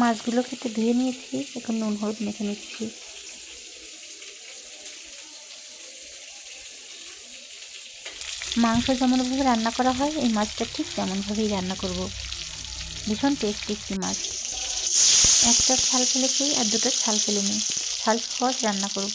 মাছগুলো কেটে ধুয়ে নিয়েছি, এখন নুন, হলুদ মেখে নিচ্ছি। মাংস যেমনভাবে রান্না করা হয়, এই মাছটা ঠিক তেমনভাবেই রান্না করব। ভীষণ টেস্টি একটি মাছ। একটা ছাল ফেলেছি আর দুটো ছাল ফেলে নিই। ছাল সহজ রান্না করব।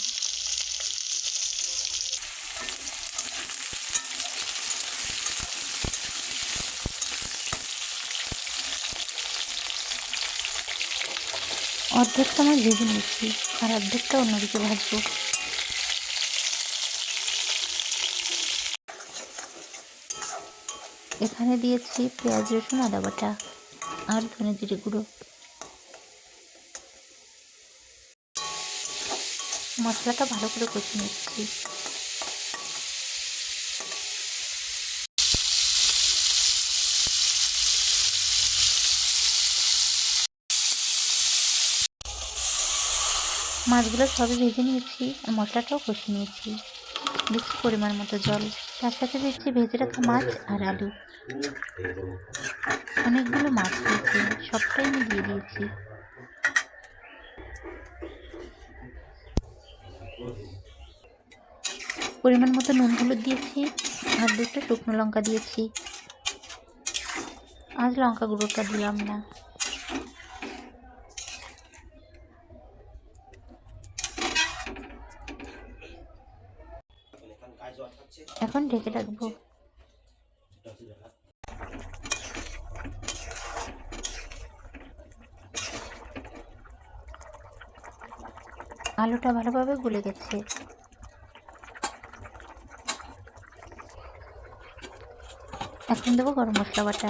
অর্ধেকটা আমার ভেজে নিচ্ছি আর অর্ধেকটা অন্যদিকে ভাজবো। এখানে দিয়েছি পেঁয়াজ, রসুন, আদা বাটা আর ধনে জিরে গুঁড়ো। মশলাটা ভালো করে কষে নিচ্ছি। মাছগুলো সবই ভেজে নিয়েছি আর মশলাটাও কষে নিয়েছি। দিচ্ছি পরিমাণ মতো জল। তার সাথে দিচ্ছি ভেজে রাখা মাছ আর আলু। অনেকগুলো মাছ দিয়েছি, সবটাই আমি দিয়ে দিয়েছি। পরিমাণ মতো নুন হলুদ দিয়েছি আর দুটো শুকনো লঙ্কা দিয়েছি। আজ লঙ্কা গুঁড়োটা দিলাম না। এখন ঢেকে রাখব। আলুটা ভালোভাবে গুলে গেছে। এখন দেবো গরম মশলা বাটা।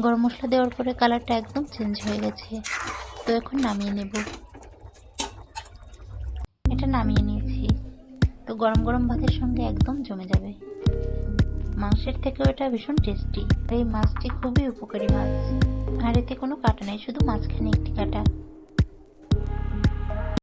গরম মশলা দেওয়ার পরে কালারটা একদম চেঞ্জ হয়ে গেছে। তো এখন নামিয়ে নেব। এটা নামিয়ে নিয়েছি। তো গরম গরম ভাতের সঙ্গে একদম জমে যাবে। মাংসের থেকেও এটা ভীষণ টেস্টি এই মাছটি খুবই উপকারী মাছ। আর এতে কোনো কাটা নেই, শুধু মাঝখানে একটি কাটা।